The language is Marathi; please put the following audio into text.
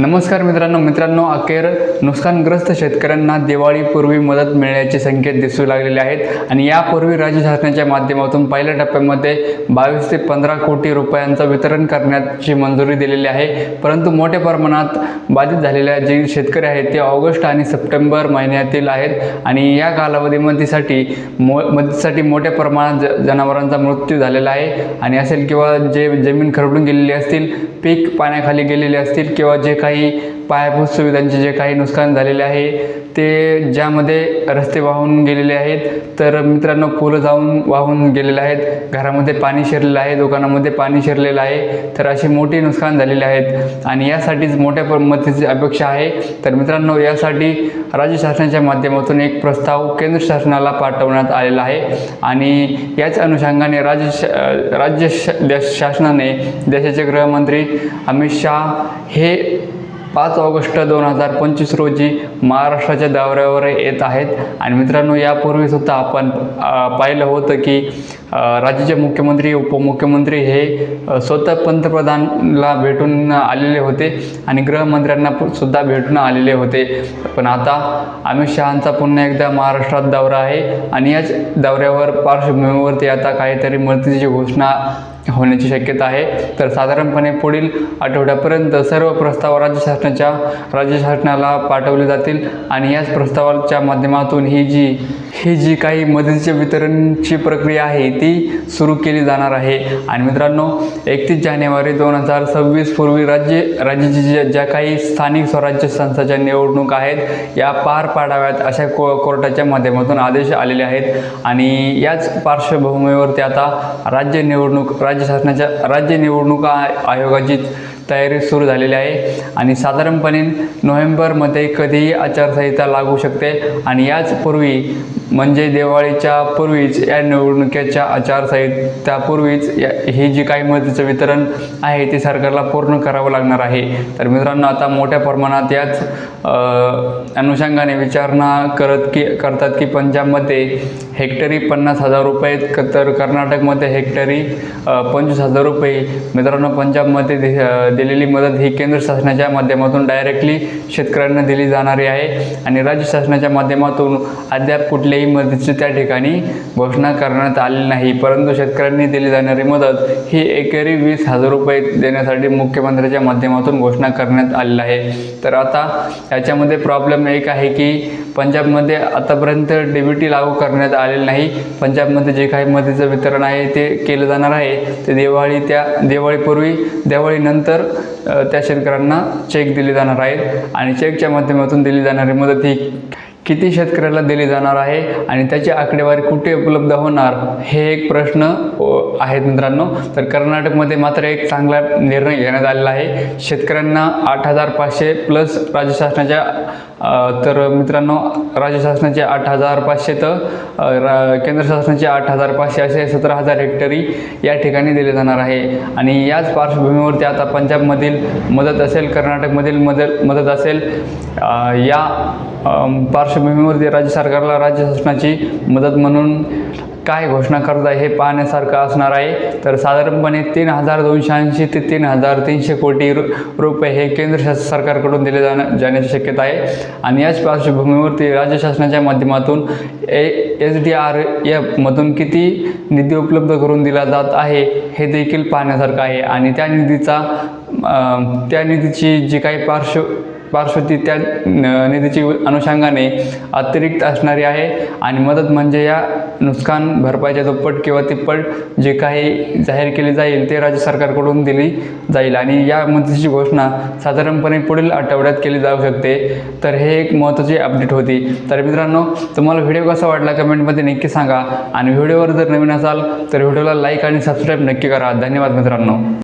नमस्कार मित्रांनो मित्रांनो अखेर नुकसानग्रस्त शेतकऱ्यांना दिवाळीपूर्वी मदत मिळण्याचे संकेत दिसू लागलेले आहेत. आणि यापूर्वी राज्य शासनाच्या माध्यमातून पहिल्या टप्प्यामध्ये बावीस ते पंधरा कोटी रुपयांचं वितरण करण्याची मंजुरी दिलेली आहे. परंतु मोठ्या प्रमाणात बाधित झालेल्या जे शेतकरी आहेत ते ऑगस्ट आणि सप्टेंबर महिन्यातील आहेत. आणि या कालावधीमध्येसाठी मो मदतीसाठी मोठ्या प्रमाणात ज जनावरांचा मृत्यू झालेला आहे. आणि असेल किंवा जे जमीन खरडून गेलेली असतील पीक पाण्याखाली गेलेले असतील किंवा जे काही काही पायाभूत सुविधांचे जे काही नुकसान झालेले आहे ते ज्यामध्ये रस्ते वाहून गेलेले आहेत तर मित्रांनो पुलं जाऊन वाहून गेलेले आहेत घरामध्ये पाणी शिरलेलं आहे दुकानामध्ये पाणी शिरलेलं आहे तर अशी मोठी नुकसान झालेले आहेत. आणि यासाठीच मोठ्या प- मदतीची अपेक्षा आहे. तर मित्रांनो यासाठी राज्य शासनाच्या माध्यमातून एक प्रस्ताव केंद्र शासनाला पाठवण्यात आलेला आहे. आणि याच अनुषंगाने राज्य शा राज्य शा देश शासनाने देशाचे गृहमंत्री अमित शाह हे पाच ऑगस्ट दोन हजार पंचवीस रोजी महाराष्ट्राच्या दौऱ्यावर येत आहेत. आणि मित्रांनो यापूर्वी सुद्धा आपण पाहिलं होतं की राज्याचे मुख्यमंत्री उपमुख्यमंत्री हे स्वतः पंतप्रधानला भेटून आलेले होते आणि गृहमंत्र्यांना सुद्धा भेटून आलेले होते. पण आता अमित शहांचा पुन्हा एकदा महाराष्ट्रात दौरा आहे आणि याच दौऱ्यावर पार्श्वभूमीवरती आता काहीतरी मदतीची घोषणा होण्याची शक्यता आहे. तर साधारणपणे पुढील आठवड्यापर्यंत सर्व प्रस्ताव राज्य शासनाच्या राज्य शासनाला पाठवले जातील आणि याच प्रस्तावाच्या माध्यमातून ही जी हे जी काही मदतीच्या वितरणची प्रक्रिया आहे ती सुरू केली जाणार आहे. आणि मित्रांनो एकतीस जानेवारी दोन हजार सव्वीस पूर्वी राज्य राज्याची ज्या ज्या काही स्थानिक स्वराज्य संस्थाच्या निवडणूक आहेत या पार पाडाव्यात अशा को कोर्टाच्या माध्यमातून आदेश आलेले आहेत. आणि याच पार्श्वभूमीवरती आता राज्य निवडणूक राज्य शासनाच्या राज्य निवडणूक आयोगाची तयारी सुरू झालेली आहे आणि साधारणपणे नोव्हेंबरमध्ये कधीही आचारसंहिता लागू शकते आणि याचपूर्वी म्हणजे दिवाळीच्या पूर्वीच या निवडणुकीच्या आचारसंहितापूर्वीच या ही जी काही मदतीचं वितरण आहे ते सरकारला पूर्ण करावं लागणार आहे. तर मित्रांनो आता मोठ्या प्रमाणात याच अनुषंगाने विचारणा करत की करतात की पंजाबमध्ये हेक्टरी पन्नास हजार रुपये क- तर कर्नाटकमध्ये हेक्टरी पंचवीस हजार रुपये. मित्रांनो पंजाबमध्ये दिलेली मदत ही केंद्र शासनाच्या माध्यमातून डायरेक्टली शेतकऱ्यांना दिली जाणारी आहे आणि राज्य शासनाच्या माध्यमातून अद्याप कुठल्याही मदतीची त्या ठिकाणी घोषणा करण्यात आलेली नाही. परंतु शेतकऱ्यांनी दिली जाणारी मदत ही एकेरी वीस हजार रुपये देण्यासाठी मुख्यमंत्र्यांच्या माध्यमातून घोषणा करण्यात आलेली आहे. तर आता याच्यामध्ये प्रॉब्लेम एक आहे की पंजाबमध्ये आतापर्यंत डी बी टी लागू करण्यात आलेलं नाही. पंजाबमध्ये जे काही मदतीचं वितरण आहे ते केलं जाणार आहे. ते दिवाळी त्या दिवाळीपूर्वी दिवाळीनंतर त्या शेतकऱ्यांना चेक दिले जाणार आहेत आणि चेकच्या माध्यमातून दिली जाणारी मदत ही किती शेतकऱ्याला दिली जाणार आहे आणि त्याची आकडेवारी कुठे उपलब्ध होणार हे एक प्रश्न आहेत मित्रांनो. तर कर्नाटकमध्ये मात्र एक चांगला निर्णय घेण्यात आलेला आहे. शेतकऱ्यांना आठ हजार पाचशे प्लस राज्य शासनाच्या तर मित्रांनो राज्य शासनाचे आठ हजार पाचशे तर रा- केंद्र शासनाचे आठ हजार पाचशे असे सतरा हजार हेक्टरी या ठिकाणी दिले जाणार आहे. आणि याच पार्श्वभूमीवरती आता पंजाबमधील मदत असेल कर्नाटकमधील मदत मदत असेल या पार्श्व पार्श्वभूमीवरती राज्य सरकारला राज्य शासनाची मदत म्हणून काय घोषणा करत आहे हे पाहण्यासारखं असणार आहे. तर साधारणपणे तीन हजार दोनशे ऐंशी ते तीन हजार तीनशे कोटी रु रुपये हे केंद्र शासन सरकारकडून दिले जाण्या जाण्याची शक्यता आहे. आणि याच पार्श्वभूमीवरती राज्य शासनाच्या माध्यमातून ए एस डी आर एफमधून किती निधी उपलब्ध करून दिला जात आहे हे देखील पाहण्यासारखं आहे. आणि त्या निधीचा त्या निधीची जी काही पार्श्व पार्श्वती त्या न- निधीची अनुषंगाने अतिरिक्त असणारी आहे. आणि मदत म्हणजे या नुकसान भरपाईच्या दुप्पट किंवा तिप्पट जे काही जाहीर केले जाईल ते राज्य सरकारकडून दिली जाईल. आणि या मदतीची घोषणा साधारणपणे पुढील आठवड्यात केली जाऊ शकते. तर हे एक महत्त्वाची अपडेट होती. तर मित्रांनो तुम्हाला व्हिडिओ कसा वाटला कमेंटमध्ये नक्की सांगा. आणि व्हिडिओवर जर नवीन असाल तर व्हिडिओला लाईक आणि सबस्क्राईब नक्की करा. धन्यवाद मित्रांनो.